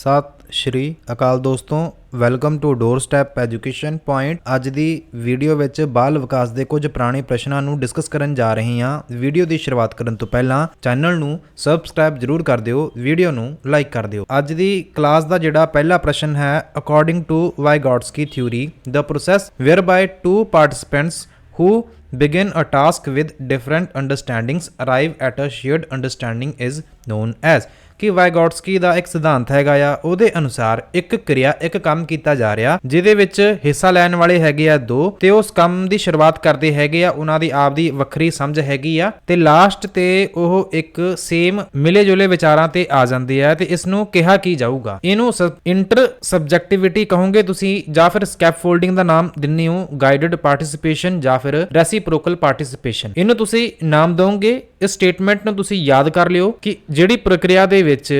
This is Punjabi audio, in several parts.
ਸਤਿ, ਸ਼੍ਰੀ ਅਕਾਲ ਦੋਸਤੋ welcome to door step education point ਅੱਜ ਦੀ ਵੀਡੀਓ ਵਿੱਚ ਬਾਲ ਵਿਕਾਸ ਦੇ ਕੁਝ ਪੁਰਾਣੇ ਪ੍ਰਸ਼ਨਾਂ ਨੂੰ ਡਿਸਕਸ ਕਰਨ ਜਾ ਰਹੇ ਹਾਂ। ਵੀਡੀਓ ਦੀ ਸ਼ੁਰੂਆਤ ਕਰਨ ਤੋਂ ਪਹਿਲਾਂ ਚੈਨਲ ਨੂੰ ਸਬਸਕ੍ਰਾਈਬ ਜਰੂਰ ਕਰ ਦਿਓ ਵੀਡੀਓ ਨੂੰ ਲਾਈਕ ਕਰ ਦਿਓ। ਅੱਜ ਦੀ ਕਲਾਸ ਦਾ ਜਿਹੜਾ ਪਹਿਲਾ ਪ੍ਰਸ਼ਨ ਹੈ according to Vygotsky theory the process whereby two participants who begin a task with different understandings arrive at a shared understanding is known as ਕਿ ਵਾਈਗੋਟਸਕੀ ਦਾ ਇੱਕ ਸਿਧਾਂਤ ਹੈਗਾ ਆ, ਉਹਦੇ ਅਨੁਸਾਰ ਇੱਕ ਕਿਰਿਆ, ਇੱਕ ਕੰਮ ਕੀਤਾ ਜਾ ਰਿਹਾ, ਜਿਹਦੇ ਵਿੱਚ ਹਿੱਸਾ ਲੈਣ ਵਾਲੇ ਹੈਗੇ ਆ ਦੋ, ਤੇ ਉਸ ਕੰਮ ਦੀ ਸ਼ੁਰੂਆਤ ਕਰਦੇ ਹੈਗੇ ਆ, ਉਹਨਾਂ ਦੀ ਆਪਦੀ ਵੱਖਰੀ ਸਮਝ ਹੈਗੀ ਆ, ਤੇ ਲਾਸਟ ਤੇ ਉਹ ਇੱਕ ਸੇਮ ਮਿਲੇ ਜੁਲੇ ਵਿਚਾਰਾਂ ਤੇ ਆ ਜਾਂਦੇ ਆ, ਤੇ ਇਸ ਨੂੰ ਕਿਹਾ ਕੀ ਜਾਊਗਾ? ਇਹਨੂੰ ਇੰਟਰ ਸਬਜੈਕਟਿਵਿਟੀ ਕਹੋਗੇ ਤੁਸੀਂ, ਜਾਂ ਫਿਰ ਸਕੈਫੋਲਡਿੰਗ ਦਾ ਨਾਮ ਦਿੰਨੇ ਹੋ ਗਾਈਡਡ ਪਾਰਟਿਸਿਪੇਸ਼ਨ ਜਾਂ ਫਿਰ ਰੈਸੀਪ੍ਰੋਕਲ ਪਾਰਟਿਸਿਪੇਸ਼ਨ ਇਹਨੂੰ ਤੁਸੀਂ ਨਾਮ ਦੋਗੇ, ਇਸ ਸਟੇਟਮੈਂਟ ਨੂੰ ਤੁਸੀਂ ਯਾਦ ਕਰ ਲਿਓ ਕਿ ਜਿਹੜੀ ਪ੍ਰਕਿਰਿਆ ਦੇ ਵਿੱਚ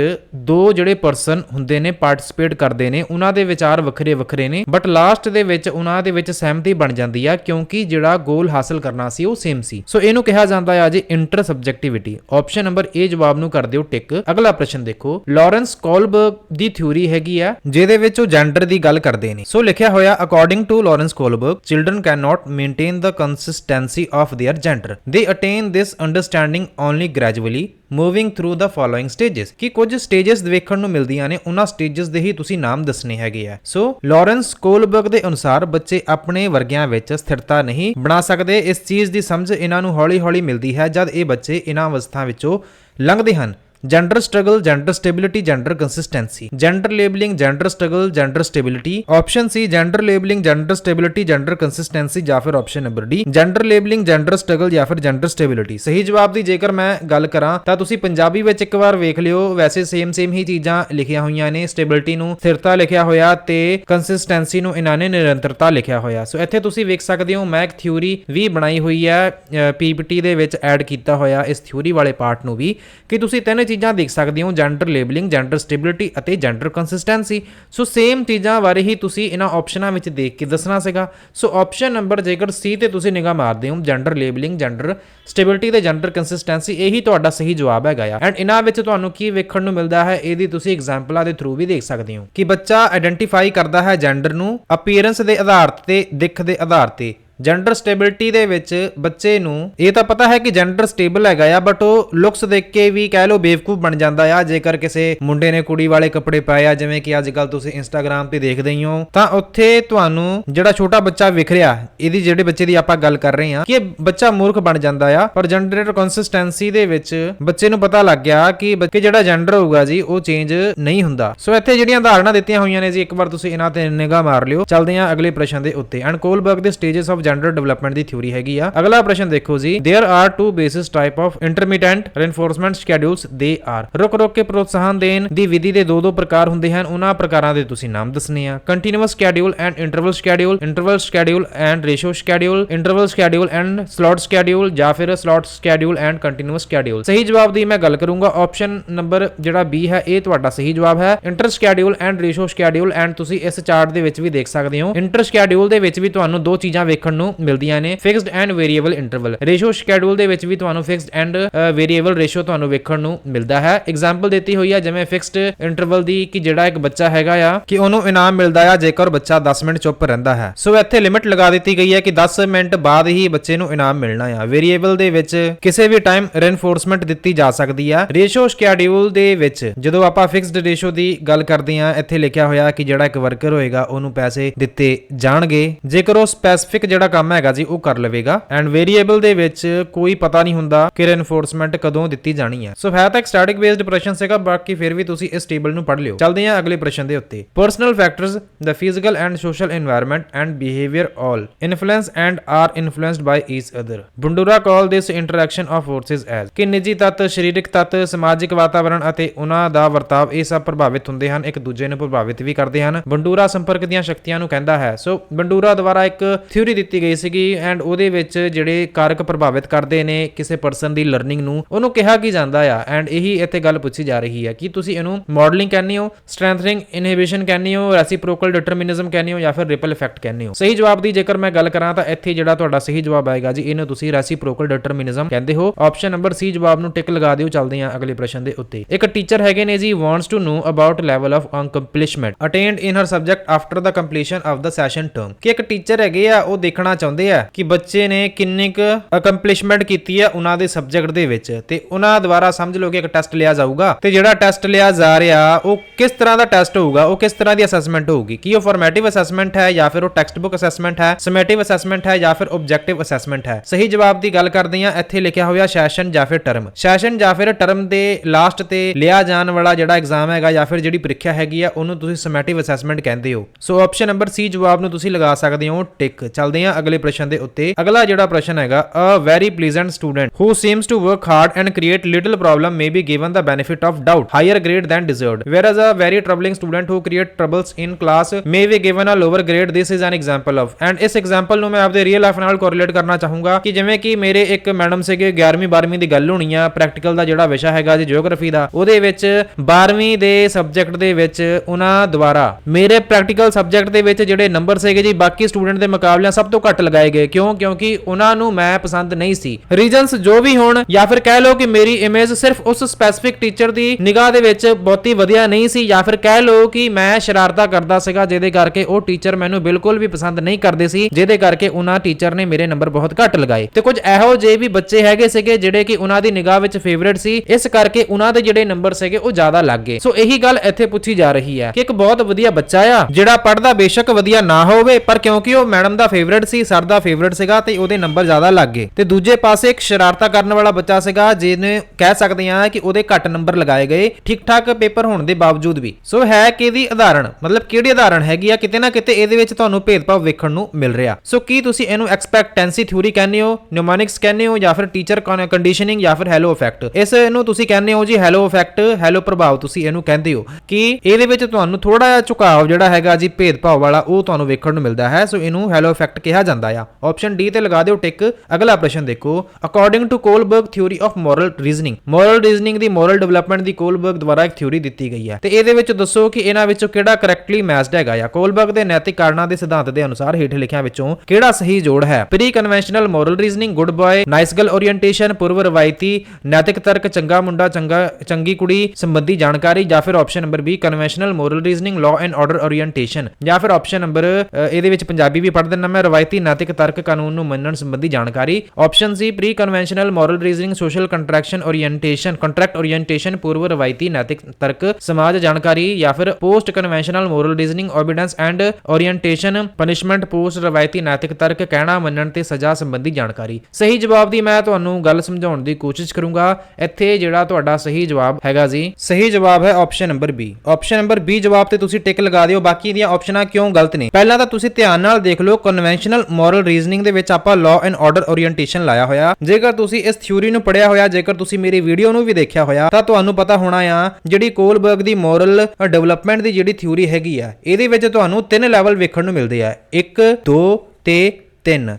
ਦੋ ਜਿਹੜੇ ਪਰਸਨ ਹੁੰਦੇ ਨੇ ਪਾਰਟਿਸਿਪੇਟ ਕਰਦੇ ਨੇ, ਉਹਨਾਂ ਦੇ ਵਿਚਾਰ ਵੱਖਰੇ ਵੱਖਰੇ ਨੇ ਬਟ ਲਾਸਟ ਦੇ ਵਿੱਚ ਉਹਨਾਂ ਦੇ ਵਿੱਚ ਸਹਿਮਤੀ ਬਣ ਜਾਂਦੀ ਆ, ਕਿਉਂਕਿ ਜਿਹੜਾ ਗੋਲ ਹਾਸਲ ਕਰਨਾ ਸੀ, ਉਹ ਸੇਮ ਸੀ। ਸੋ ਇਹਨੂੰ ਕਿਹਾ ਜਾਂਦਾ ਆ ਜੀ inter subjectivity option number A ਜਵਾਬ ਨੂੰ ਕਰ ਦਿਓ ਟਿਕ ਅਗਲਾ ਪ੍ਰਸ਼ਨ ਦੇਖੋ। ਲਾਰੈਂਸ ਕੋਲਬਰਗ ਦੀ ਥਿਊਰੀ ਹੈਗੀ ਆ, ਜਿਹਦੇ ਵਿੱਚ ਉਹ ਜੈਂਡਰ ਦੀ ਗੱਲ ਕਰਦੇ ਨੇ। ਸੋ ਲਿਖਿਆ ਹੋਇਆ according to Lawrence Kohlberg children can not maintain the consistency of their gender they attain this understanding only gradually moving through the following stages ਕਿ ਕੁਝ ਸਟੇजेस ਦੇਖਣ ਨੂੰ ਮਿਲਦੀਆਂ ਨੇ, ਉਹਨਾਂ ਸਟੇजेस ਦੇ ਹੀ ਤੁਸੀਂ ਨਾਮ ਦੱਸਣੇ ਹੈਗੇ ਆ। ਸੋ ਲਾਰੈਂਸ ਕੋਲਬਰਗ ਦੇ ਅਨੁਸਾਰ ਬੱਚੇ ਆਪਣੇ ਵਰਗਿਆਂ ਵਿੱਚ ਸਥਿਰਤਾ ਨਹੀਂ ਬਣਾ ਸਕਦੇ। ਇਸ ਚੀਜ਼ ਦੀ ਸਮਝ ਇਹਨਾਂ ਨੂੰ ਹੌਲੀ-ਹੌਲੀ ਮਿਲਦੀ ਹੈ ਜਦ ਇਹ ਬੱਚੇ ਇਹਨਾਂ ਅਵਸਥਾ ਵਿੱਚੋਂ ਲੰਘਦੇ ਹਨ। Gender struggle gender stability gender consistency gender labelling gender struggle gender stability option C gender labelling gender stability gender consistency ਜਾਂ ਫਿਰ option number D gender labelling gender struggle ਜਾਂ ਫਿਰ ਜੈਂਡਰ ਸਟੇਬਿਲਿਟੀ ਸਹੀ ਜਵਾਬ ਦੀ ਜੇਕਰ ਮੈਂ ਗੱਲ ਕਰਾਂ, ਤਾਂ ਤੁਸੀਂ ਪੰਜਾਬੀ ਵਿੱਚ ਇੱਕ ਵਾਰ ਵੇਖ ਲਿਓ, ਵੈਸੇ ਸੇਮ ਸੇਮ ਹੀ ਚੀਜ਼ਾਂ ਲਿਖੀਆਂ ਹੋਈਆਂ ਨੇ ਸਟੇਬਿਲਿਟੀ ਨੂੰ ਸਥਿਰਤਾ ਲਿਖਿਆ ਹੋਇਆ ਤੇ ਕੰਸਿਸਟੈਂਸੀ ਨੂੰ ਇਹਨਾਂ ਨੇ ਨਿਰੰਤਰਤਾ ਲਿਖਿਆ ਹੋਇਆ। ਸੋ ਇੱਥੇ ਤੁਸੀਂ ਵੇਖ ਸਕਦੇ ਹੋ, ਮੈਂ ਇੱਕ ਥਿਊਰੀ ਵੀ ਬਣਾਈ ਹੋਈ ਹੈ ਪੀਪੀਟੀ ਦੇ ਵਿੱਚ ਐਡ ਕੀਤਾ ਹੋਇਆ ਇਸ ਥਿਊਰੀ ਵਾਲੇ ਪਾਰਟ ਨੂੰ ਵੀ। ਕਿ ਤੁਸੀਂ ਤਿੰਨ ਚੀਜ਼ਾਂ ਦੇਖ ਸਕਦੇ ਹੋ ਜੈਂਡਰ ਲੇਬਲਿੰਗ ਜੈਂਡਰ ਸਟੇਬਿਲਿਟੀ ਅਤੇ ਜੈਂਡਰ ਕੰਸਿਸਟੈਂਸੀ ਸੋ ਸੇਮ ਚੀਜ਼ਾਂ ਬਾਰੇ ਹੀ ਤੁਸੀਂ ਇਹਨਾਂ ਆਪਸ਼ਨਾਂ ਵਿੱਚ ਦੇਖ ਕੇ ਦੱਸਣਾ ਸੀਗਾ। ਸੋ ਆਪਸ਼ਨ ਨੰਬਰ ਜੇਕਰ ਸੀ ਤੇ ਤੁਸੀਂ ਨਿਗਾਹ ਮਾਰਦੇ ਹੋ ਜੈਂਡਰ ਲੇਬਲਿੰਗ ਜੈਂਡਰ ਸਟੇਬਿਲਿਟੀ ਤੇ ਜੈਂਡਰ ਕੰਸਿਸਟੈਂਸੀ ਇਹੀ ਤੁਹਾਡਾ ਸਹੀ ਜਵਾਬ ਹੈਗਾ ਆ। ਐਂਡ ਇਹਨਾਂ ਵਿੱਚ ਤੁਹਾਨੂੰ ਕੀ ਵੇਖਣ ਨੂੰ ਮਿਲਦਾ ਹੈ, ਇਹਦੀ ਤੁਸੀਂ ਐਗਜ਼ਾਮਪਲਾਂ ਦੇ ਥਰੂ ਵੀ ਦੇਖ ਸਕਦੇ ਹੋ। ਕਿ ਬੱਚਾ ਆਇਡੈਂਟੀਫਾਈ ਕਰਦਾ ਹੈ ਜੈਂਡਰ ਨੂੰ ਅਪੀਅਰੈਂਸ ਦੇ ਆਧਾਰ ਤੇ, ਦਿੱਖ ਦੇ ਆਧਾਰ ਤੇ। ਜੈਂਡਰ ਸਟੇਬਿਲਿਟੀ ਦੇ ਵਿੱਚ ਬੱਚੇ ਨੂੰ, ਇਹ ਤਾਂ ਪਤਾ ਹੈ ਕਿ ਜੈਂਡਰ ਸਟੇਬਲ ਹੈਗਾ ਆ ਬਟ ਉਹ ਲੁੱਕਸ ਦੇਖ ਕੇ ਵੀ ਕਹਿ ਲੋ ਬੇਵਕੂਫ ਬਣ ਜਾਂਦਾ ਆ, ਜੇਕਰ ਕਿਸੇ ਮੁੰਡੇ ਨੇ ਕੁੜੀ ਵਾਲੇ ਕੱਪੜੇ ਪਾਏ ਆ, ਜਿਵੇਂ ਕਿ ਅੱਜ ਕੱਲ ਤੁਸੀਂ ਇੰਸਟਾਗ੍ਰam ਤੇ ਦੇਖਦੇ ਹੀ ਹੋ, ਤਾਂ ਉੱਥੇ ਤੁਹਾਨੂੰ ਜਿਹੜਾ ਛੋਟਾ ਬੱਚਾ ਵਿਖ ਰਿਹਾ, ਇਹਦੀ ਜਿਹੜੇ ਬੱਚੇ ਦੀ ਆਪਾਂ ਗੱਲ ਕਰ ਰਹੇ ਹਾਂ, ਕਿ ਬੱਚਾ ਮੂਰਖ ਬਣ ਜਾਂਦਾ ਆ, ਪਰ ਜੈਂਡਰ ਕੰਸਿਸਟੈਂਸੀ ਦੇ ਵਿੱਚ ਬੱਚੇ ਨੂੰ ਪਤਾ ਲੱਗ ਗਿਆ ਕਿ ਬੱਚੇ ਜਿਹੜਾ ਜੈਂਡਰ ਹੋਊਗਾ ਜੀ, ਉਹ ਚੇਂਜ ਨਹੀਂ ਹੁੰਦਾ। ਸੋ ਇੱਥੇ ਜਿਹੜੀਆਂ ਉਦਾਹਰਨਾਂ ਦਿੱਤੀਆਂ ਹੋਈਆਂ ਨੇ ਜੀ, ਇੱਕ ਵਾਰ ਤੁਸੀਂ ਇਹਨਾਂ ਤੇ ਨਿਗਾਹ ਮਾਰ ਲਿਓ। ਚੱਲਦੇ ਹਾਂ ਅਗਲੇ ਪ੍ਰਸ਼ਨ ਦੇ ਉੱਤੇ। ਐਂਡ ਕੋਲਬਰਗ ਦੇ ਸਟੇजेस ਆਫ ਜੈਂਡਰ ਡਿਵੈਲਪਮੈਂਟ ਦੀ ਥਿਊਰੀ ਹੈਗੀ ਆ ਅਗਲਾ ਪ੍ਰਸ਼ਨ ਦੇਖੋ ਜੀ there are two basic type of intermediate reinforcement schedules they are ਰੁਕ ਰੁਕ ਕੇ ਪ੍ਰੋਤਸਾਹਨ ਦੇਣ ਦੀ ਵਿਧੀ ਦੇ ਦੋ ਦੋ ਪ੍ਰਕਾਰ ਹੁੰਦੇ ਹਨ ਉਹਨਾਂ ਪ੍ਰਕਾਰਾਂ ਦੇ ਤੁਸੀਂ ਨਾਮ ਦੱਸਣੇ ਆ continuous schedule and interval schedule interval schedule and ratio schedule interval schedule and slot schedule ਜਾਂ ਫਿਰ slot schedule and continuous schedule ਸਹੀ ਜਵਾਬ ਦੀ ਮੈਂ ਗੱਲ ਕਰੂੰਗਾ ਆਪਸ਼ਨ ਨੰਬਰ ਜਿਹੜਾ ਬੀ ਹੈ ਇਹ ਤੁਹਾਡਾ ਸਹੀ ਜਵਾਬ ਹੈ inter schedule and ratio schedule and ਤੁਸੀਂ ਇਸ ਚਾਰਟ ਦੇ ਵਿੱਚ ਵੀ ਦੇਖ ਸਕਦੇ ਹੋ ਇੰਟਰ ਸ਼ੈਡਿਊਲ ਦੇ ਵਿੱਚ ਵੀ ਤੁਹਾਨੂੰ ਦੋ ਚੀਜ਼ਾਂ ਵੇਖਣ ਨੂੰ ਮਿਲਦੀਆਂ ਨੇ fixed and variable interval ratio schedule ਦੇ ਵਿੱਚ ਵੀ ਤੁਹਾਨੂੰ ਫਿਕਸਡ ਐਂਡ ਵੇਰੀਏਬਲ ਰੇਸ਼ੋ ਤੁਹਾਨੂੰ ਵੇਖਣ ਨੂੰ ਮਿਲਦਾ ਹੈ। ਐਗਜ਼ਾਮਪਲ ਦਿੱਤੀ ਹੋਈ ਹੈ ਜਿਵੇਂ ਫਿਕਸਡ ਇੰਟਰਵਲ ਦੀ ਕਿ ਜਿਹੜਾ ਇੱਕ ਬੱਚਾ ਹੈਗਾ ਆ, ਕਿ ਉਹਨੂੰ ਇਨਾਮ ਮਿਲਦਾ ਆ ਜੇਕਰ ਬੱਚਾ 10 ਮਿੰਟ ਚੁੱਪ ਰਹਿੰਦਾ ਹੈ। ਸੋ ਇੱਥੇ ਲਿਮਿਟ ਲਗਾ ਦਿੱਤੀ ਗਈ ਹੈ ਕਿ 10 ਮਿੰਟ ਬਾਅਦ ਹੀ ਬੱਚੇ ਨੂੰ ਇਨਾਮ ਮਿਲਣਾ ਆ। ਵੇਰੀਏਬਲ ਦੇ ਵਿੱਚ ਕਿਸੇ ਵੀ ਟਾਈਮ ਰੈਨਫੋਰਸਮੈਂਟ ਦਿੱਤੀ ਜਾ ਸਕਦੀ ਆ। ਰੇਸ਼ੋ ਸ਼ੈਡਿਊਲ ਦੇ ਵਿੱਚ ਜਦੋਂ ਆਪਾਂ ਫਿਕਸਡ ਰੇਸ਼ੋ ਦੀ ਗੱਲ ਕਰਦੇ ਆ ਇੱਥੇ ਲਿਖਿਆ ਹੋਇਆ ਕਿ ਜਿਹੜਾ ਇੱਕ ਵਰਕਰ ਹੋਏਗਾ, ਉਹਨੂੰ ਪੈਸੇ ਦਿੱਤੇ ਜਾਣਗੇ। ਜੇਕਰ ਉਹ ਸਪੈਸੀਫਿਕ ਜਿਹੜਾ ਕੰਮ ਹੈਗਾ ਜੀ, ਉਹ ਕਰ ਲਵੇਗਾ। ਐਂਡ ਵੇਰੀਏਬਲ ਦੇ ਵਿੱਚ ਕੋਈ ਪਤਾ ਨਹੀਂ ਹੁੰਦਾ ਕਿ ਰੈਨਫੋਰਸਮੈਂਟ ਕਦੋਂ ਦਿੱਤੀ ਜਾਣੀ ਹੈ। ਸੋ ਹੈ ਤਾਂ ਇੱਕ ਸਟੈਟਿਕ ਬੇਸਡ ਪ੍ਰਸ਼ਨ ਸੀਗਾ, ਬਾਕੀ ਫਿਰ ਵੀ ਤੁਸੀਂ ਇਸ ਟੇਬਲ ਨੂੰ ਪੜ੍ਹ ਲਿਓ। ਚੱਲਦੇ ਹਾਂ ਅਗਲੇ ਪ੍ਰਸ਼ਨ ਦੇ ਉੱਤੇ। Personal factors the physical and social environment and behaviour all influence and are influenced by each other Bandura call this interaction of forces as ਕਿ ਨਿੱਜੀ ਤੱਤ, ਸਰੀਰਕ ਤੱਤ, ਸਮਾਜਿਕ ਵਾਤਾਵਰਣ ਅਤੇ ਉਹਨਾਂ ਦਾ ਵਰਤਾਵ, ਇਹ ਸਭ ਪ੍ਰਭਾਵਿਤ ਹੁੰਦੇ ਹਨ, ਇੱਕ ਦੂਜੇ ਨੂੰ ਪ੍ਰਭਾਵਿਤ ਵੀ ਕਰਦੇ ਹਨ। ਬੰਡੂਰਾ ਸੰਪਰਕ ਦੀਆਂ ਸ਼ਕਤੀਆਂ ਨੂੰ ਕਹਿੰਦਾ ਹੈ। ਸੋ ਬੰਡੂਰਾ ਦੁਆਰਾ ਇੱਕ ਥਿਊਰੀ ਕੀਤੀ ਗਈ ਸੀਗੀ ਐਂਡ ਉਹਦੇ ਵਿੱਚ ਜਿਹੜੇ ਕਾਰਕ ਪ੍ਰਭਾਵਿਤ ਕਰਦੇ ਨੇ ਕਿਸੇ ਪਰਸਨ ਦੀ ਲਰਨਿੰਗ ਨੂੰ, ਉਹਨੂੰ ਕਿਹਾ ਕੀ ਜਾਂਦਾ ਆ ਐਂਡ ਇਹੀ ਇੱਥੇ ਗੱਲ ਪੁੱਛੀ ਜਾ ਰਹੀ ਹੈ ਕਿ ਤੁਸੀਂ ਇਹਨੂੰ ਮਾਡਲਿੰਗ ਕਹਿੰਦੇ ਹੋ ਸਟਰੈਂਥਨਿੰਗ ਇਨਹਿਬਿਸ਼ਨ ਕਹਿੰਦੇ ਹੋ ਰੈਸੀਪ੍ਰੋਕਲ ਡਿਟਰਮਿਨਿਜ਼ਮ ਕਹਿੰਦੇ ਹੋ ਜਾਂ ਫਿਰ ਰਿਪਲ ਇਫੈਕਟ ਕਹਿੰਦੇ ਹੋ? ਸਹੀ ਜਵਾਬ ਦੀ ਜੇਕਰ ਮੈਂ ਗੱਲ ਕਰਾਂ ਤਾਂ ਇੱਥੇ ਜਿਹੜਾ ਤੁਹਾਡਾ ਸਹੀ ਜਵਾਬ ਆਏਗਾ ਜੀ, ਇਹਨੂੰ ਤੁਸੀਂ ਰੈਸੀਪ੍ਰੋਕਲ ਡਿਟਰਮਿਨਿਜ਼ਮ ਕਹਿੰਦੇ ਹੋ। ਆਪਸ਼ਨ ਨੰਬਰ ਸੀ ਜਵਾਬ ਨੂੰ ਟਿਕ ਲਗਾ ਦਿਓ, ਚੱਲਦੇ ਹਾਂ ਅਗਲੇ ਪ੍ਰਸ਼ਨ ਦੇ ਉੱਤੇ। ਇੱਕ ਟੀਚਰ ਹੈਗੇ ਨੇ ਜੀ wants to know about level of accomplishment attained in her subject after the completion of the session term ਕਿ ਇੱਕ ਟੀਚਰ ਹੈਗੇ ਆ, ਉਹ ਦੇਖਣਾ ਚਾਹੁੰਦੇ ਆ ਕਿ ਬੱਚੇ ਨੇ ਕਿੰਨੀ ਕੁ ਅਕੰਪਲਿਸ਼ਮੈਂਟ ਕੀਤੀ ਆ ਉਹਨਾਂ ਦੇ ਸਬਜੈਕਟ ਦੇ ਵਿੱਚ ਤੇ ਉਹਨਾਂ ਦੁਆਰਾ ਸਮਝ ਲਓ ਕਿ ਇੱਕ ਟੈਸਟ ਲਿਆ ਜਾਊਗਾ ਤੇ ਜਿਹੜਾ ਟੈਸਟ ਲਿਆ ਜਾ ਰਿਹਾ, ਉਹ ਕਿਸ ਤਰ੍ਹਾਂ ਦਾ ਟੈਸਟ ਹੋਊਗਾ, ਉਹ ਕਿਸ ਤਰ੍ਹਾਂ ਦੀ ਅਸੈਸਮੈਂਟ ਹੋਊਗੀ? ਕੀ ਉਹ ਫਾਰਮੈਟਿਵ ਅਸੈਸਮੈਂਟ ਹੈ ਜਾਂ ਫਿਰ ਉਹ ਟੈਕਸਟ ਬੁੱਕ ਅਸੈਸਮੈਂਟ ਹੈ ਸਮੇਟਿਵ ਅਸੈਸਮੈਂਟ ਹੈ ਜਾਂ ਫਿਰ ਆਬਜੈਕਟਿਵ ਅਸੈਸਮੈਂਟ ਹੈ? ਸਹੀ ਜਵਾਬ ਦੀ ਗੱਲ ਕਰਦੇ ਹਾਂ, ਇੱਥੇ ਲਿਖਿਆ ਹੋਇਆ ਸੈਸ਼ਨ ਜਾਂ ਫਿਰ ਟਰਮ ਸੈਸ਼ਨ ਜਾਂ ਫਿਰ ਟਰਮ ਦੇ ਲਾਸਟ ਤੇ ਲਿਆ ਜਾਣ ਵਾਲਾ ਜਿਹੜਾ ਐਗਜ਼ਾਮ ਹੈਗਾ ਜਾਂ ਫਿਰ ਜਿਹੜੀ ਪ੍ਰੀਖਿਆ ਹੈਗੀ ਆ, ਉਹਨੂੰ ਤੁਸੀਂ ਸਮੈਟਿਵ ਅਸੈਸਮੈਂਟ ਕਹਿੰਦੇ ਹੋ। ਸੋ ਆਪਸ਼ਨ ਨੰਬਰ ਸੀ ਜਵਾਬ ਨੂੰ ਤੁਸੀਂ ਲਗਾ ਸਕਦੇ ਹੋ ਟਿਕ ਚੱਲਦੇ ਹਾਂ ਅਗਲੇ ਪ੍ਰਸ਼ਨ ਦੇ ਉੱਤੇ। ਅਗਲਾ ਜਿਹੜਾ ਪ੍ਰਸ਼ਨ ਹੈਗਾ a very pleasant student who seems to work hard and create little problem may be given the benefit of doubt. Higher grade than deserved. Whereas a very troubling student who create troubles in class may be given a lower grade. This is an example of. And ਇਸ ਐਗਜ਼ਾਮਪਲ ਨੂੰ ਮੈਂ ਆਪਦੇ ਰੀਅਲ ਲਾਈਫ ਨਾਲ ਕੋਰਿਲੇਟ ਕਰਨਾ ਚਾਹੂੰਗਾ ਕਿ ਜਿਵੇਂ ਕਿ ਮੇਰੇ ਇੱਕ ਮੈਡਮ ਸੀਗੇ 11ਵੀਂ 12ਵੀਂ ਦੀ ਗੱਲ ਹੋਣੀ ਆ ਪ੍ਰੈਕਟੀਕਲ ਦਾ ਜਿਹੜਾ ਵਿਸ਼ਾ ਹੈਗਾ ਜੀ ਜਿਓਗ੍ਰਾਫੀ ਦਾ, ਉਹਦੇ ਵਿੱਚ 12ਵੀਂ ਦੇ ਸਬਜੈਕਟ ਦੇ ਵਿੱਚ ਉਹਨਾਂ ਦੁਆਰਾ ਮੇਰੇ ਪ੍ਰੈਕਟੀਕਲ ਸਬਜੈਕਟ ਦੇ ਵਿੱਚ ਜਿਹੜੇ ਨੰਬਰ ਸੀਗੇ ਜੀ, ਬਾਕੀ ਸਟੂਡੈਂਟ ਦੇ ਮੁਕਾਬਲਿਆਂ ਸਭ ਤੋਂ ਘੱਟ ਲਗਾਏ ਗਏ। ਕਿਉਂ? ਕਿਉਂਕਿ ਉਹਨਾਂ ਨੂੰ ਮੈਂ ਪਸੰਦ ਨਹੀਂ ਸੀ। ਰੀਜ਼ਨਸ ਜੋ ਵੀ ਹੋਣ ਜਾਂ ਫਿਰ ਕਹਿ ਲਓ ਕਿ ਮੇਰੀ ਇਮੇਜ ਸਿਰਫ ਉਸ ਸਪੈਸਿਫਿਕ ਟੀਚਰ ਦੀ ਨਿਗਾਹ ਦੇ ਵਿੱਚ ਬਹੁਤੀ ਵਧੀਆ ਨਹੀਂ ਸੀ ਜਾਂ ਫਿਰ ਕਹਿ ਲਓ ਕਿ ਮੈਂ ਸ਼ਰਾਰਤਾਂ ਕਰਦਾ ਸੀਗਾ ਜਿਹਦੇ ਕਰਕੇ ਉਹ ਟੀਚਰ ਮੈਨੂੰ ਬਿਲਕੁਲ ਵੀ ਪਸੰਦ ਨਹੀਂ ਕਰਦੇ ਸੀ, ਜਿਹਦੇ ਕਰਕੇ ਉਹਨਾਂ ਟੀਚਰ ਨੇ ਮੇਰੇ ਨੰਬਰ ਬਹੁਤ ਘੱਟ ਲਗਾਏ। ਤੇ ਕੁਝ ਇਹੋ ਜਿਹੇ ਵੀ ਬੱਚੇ ਹੈਗੇ ਸੀਗੇ ਜਿਹੜੇ ਕਿ ਉਹਨਾਂ ਦੀ ਨਿਗਾਹ ਵਿੱਚ ਫੇਵਰਿਟ ਸੀ, ਇਸ ਕਰਕੇ ਉਹਨਾਂ ਦੇ ਜਿਹੜੇ ਨੰਬਰ ਸੀਗੇ ਉਹ ਜ਼ਿਆਦਾ ਲੱਗ ਗਏ। ਸੋ ਇਹੀ ਗੱਲ ਇੱਥੇ ਪੁੱਛੀ ਜਾ ਰਹੀ ਹੈ ਕਿ ਇੱਕ ਬਹੁਤ ਵਧੀਆ ਬੱਚਾ ਆ, ਜਿਹੜਾ ਪੜ੍ਹਦਾ ਬੇਸ਼ੱਕ ਵਧੀਆ ਨਾ ਹੋਵੇ, ਪਰ ਕਿਉਂਕਿ ਉਹ ਮੈਡਮ ਦਾ ਫੇਵਰਿਟ ਸੀ, ਸਰ ਦਾ ਫੇਵਰਿਟ ਸੀਗਾ ਤੇ ਉਹਦੇ ਨੰਬਰ ਜ਼ਿਆਦਾ ਲੱਗ ਗਏ। ਤੇ ਦੂਜੇ ਪਾਸੇ ਇੱਕ ਸ਼ਰਾਰਤਾਂ ਕਰਨ ਵਾਲਾ ਬੱਚਾ ਸੀਗਾ, ਜਿਹਨੇ ਕਹਿ ਸਕਦੇ ਆ ਕਿ ਉਹਦੇ ਘੱਟ ਨੰਬਰ ਲਗਾਏ ਗਏ ਠੀਕ ਠਾਕ ਪੇਪਰ ਹੋਣ ਦੇ ਬਾਵਜੂਦ ਵੀ। ਸੋ ਹੈ ਕਿ ਇਹਦੀ ਉਦਾਹਰਣ? ਮਤਲਬ ਕਿਹੜੀ ਉਦਾਹਰਣ ਹੈਗੀ ਆ? ਕਿਤੇ ਨਾ ਕਿਤੇ ਇਹਦੇ ਵਿੱਚ ਤੁਹਾਨੂੰ ਭੇਦਭਾਵ ਵੇਖਣ ਨੂੰ ਮਿਲ ਰਿਹਾ। ਸੋ ਕੀ ਤੁਸੀਂ ਇਹਨੂੰ ਐਕਸਪੈਕਟੈਂਸੀ ਥਿਊਰੀ ਕਹਿੰਦੇ ਹੋ ਨਿਊਮੈਨਿਕਸ ਕਹਿੰਦੇ ਹੋ, ਜਾਂ ਫਿਰ ਟੀਚਰ ਕੰਡੀਸ਼ਨਿੰਗ ਜਾਂ ਫਿਰ ਹੈਲੋ ਇਫੈਕਟ ਇਸ ਨੂੰ ਤੁਸੀਂ ਕਹਿੰਦੇ ਹੋ ਜੀ ਹੈਲੋ ਇਫੈਕਟ ਹੈਲੋ ਪ੍ਰਭਾਵ ਤੁਸੀਂ ਇਹਨੂੰ ਕਹਿੰਦੇ ਹੋ ਕਿ ਇਹਦੇ ਵਿੱਚ ਤੁਹਾਨੂੰ ਥੋੜਾ ਜਿਹਾ ਝੁਕਾਅ ਜਿਹੜਾ ਹੈਗਾ ਜੀ, ਭੇਦਭਾਵ ਵਾਲਾ, ਉਹ ਤੁਹਾਨੂੰ ਵੇਖਣ ਨੂੰ ਮਿਲਦਾ ਹੈ। ਸੋ ਇਹਨੂੰ ਹੈਲੋ ਇਫੈਕਟ ਕਿਹਾ ਜਾਂਦਾ ਆ। ਆਪਸ਼ਨ ਡੀ ਤੇ ਲਗਾ ਦਿਓ ਟਿਕ ਅਗਲਾ ਪ੍ਰਸ਼ਨ ਦੇਖੋ। According to Kohlberg theory of moral reasoning moral reasoning the moral development ਦੀ ਕੋਲਬਰਗ ਦੁਆਰਾ ਇੱਕ ਥਿਊਰੀ ਦਿੱਤੀ ਗਈ ਹੈ। ਤੇ ਇਹਦੇ ਵਿੱਚ ਦੱਸੋ ਕਿ ਇਹਨਾਂ ਵਿੱਚੋਂ ਕਿਹੜਾ ਕਰੈਕਟਲੀ ਮੈਚਡ ਹੈਗਾ ਆ। ਕੋਲਬਰਗ ਦੇ ਨੈਤਿਕ ਕਾਰਨਾਂ ਦੇ ਸਿਧਾਂਤ ਦੇ ਅਨੁਸਾਰ ਹੇਠ ਲਿਖਿਆਂ ਵਿੱਚੋਂ ਕਿਹੜਾ ਸਹੀ ਜੋੜ ਹੈ? Pre conventional moral reasoning good boy nice girl orientation ਪੂਰਵ ਰਵਾਇਤੀ, ਨੈਤਿਕ ਤਰਕ, ਚੰਗਾ ਮੁੰਡਾ, ਚੰਗਾ, ਚੰਗੀ ਕੁੜੀ ਸੰਬੰਧੀ ਜਾਣਕਾਰੀ ਜਾਂ ਫਿਰ option number B conventional moral reasoning law and order orientation ਜਾਂ ਫਿਰ ਆਪਸ਼ਨ ਨੰਬਰ ਇਹਦੇ ਵਿੱਚ ਪੰਜਾਬੀ ਵੀ ਪੜ੍ਹ ਦੇਣਾ ਮੈਂ, ਰਵਾਇਤੀ ਨੈਤਿਕ ਤਰਕ ਕਾਨੂੰਨ ਨੂੰ ਮੰਨਣ ਸੰਬੰਧੀ ਜਾਣਕਾਰੀ option C pre conventional moral reasoning social contraction orientation contract orientation ਪੂਰਵ ਰਵਾਇਤੀ ਨੈਤਿਕ ਤਰਕ, ਸਮਾਜ ਜਾਣਕਾਰੀ ਜਾਂ ਫਿਰ post conventional moral reasoning obedience and orientation punishment post ਰਵਾਇਤੀ ਨੈਤਿਕ ਤਰਕ, ਕਹਿਣਾ ਮੰਨਣ ਤੇ ਸਜ਼ਾ ਸੰਬੰਧੀ ਜਾਣਕਾਰੀ। ਸਹੀ ਜਵਾਬ ਦੀ ਮੈਂ ਤੁਹਾਨੂੰ ਗੱਲ ਸਮਝਾਉਣ ਦੀ ਕੋਸ਼ਿਸ਼ ਕਰੂੰਗਾ। ਇੱਥੇ ਜਿਹੜਾ ਤੁਹਾਡਾ ਸਹੀ ਜਵਾਬ ਹੈਗਾ ਜੀ, ਸਹੀ ਜਵਾਬ ਹੈ option number B option number B ਜਵਾਬ ਤੇ ਤੁਸੀਂ ਟਿਕ ਲਗਾ ਦਿਓ। ਬਾਕੀ ਦੀਆਂ ਆਪਸ਼ਨਾਂ ਕਿਉਂ ਗਲਤ ਨੇ? ਪਹਿਲਾਂ ਤਾਂ ਤੁਸੀਂ ਧਿਆਨ ਨਾਲ ਦੇਖ ਲਓ ਕਨਵੈਨਸ਼ਨਲ ਮੋਰਲ ਰੀਜ਼ਨਿੰਗ ਦੇ ਵਿੱਚ ਆਪਾਂ ਲਾਅ ਐਂਡ ਆਰਡਰ ਓਰੀਐਂਟੇਸ਼ਨ ਲਾਇਆ ਹੋਇਆ। ਜੇਕਰ ਤੁਸੀਂ ਇਸ ਥਿਊਰੀ ਨੂੰ ਪੜਿਆ ਹੋਇਆ, ਜੇਕਰ ਤੁਸੀਂ ਮੇਰੀ ਵੀਡੀਓ ਨੂੰ ਵੀ ਦੇਖਿਆ ਹੋਇਆ, ਤਾਂ ਤੁਹਾਨੂੰ ਪਤਾ ਹੋਣਾ ਆ, ਜਿਹੜੀ ਕੋਲਬਰਗ ਦੀ ਮੋਰਲ ਡਿਵੈਲਪਮੈਂਟ ਦੀ ਜਿਹੜੀ ਥਿਊਰੀ ਹੈਗੀ ਆ, ਇਹਦੇ ਵਿੱਚ ਤੁਹਾਨੂੰ ਤਿੰਨ ਲੈਵਲ ਵੇਖਣ ਨੂੰ ਮਿਲਦੇ ਆ। 1 2 ਤੇ 3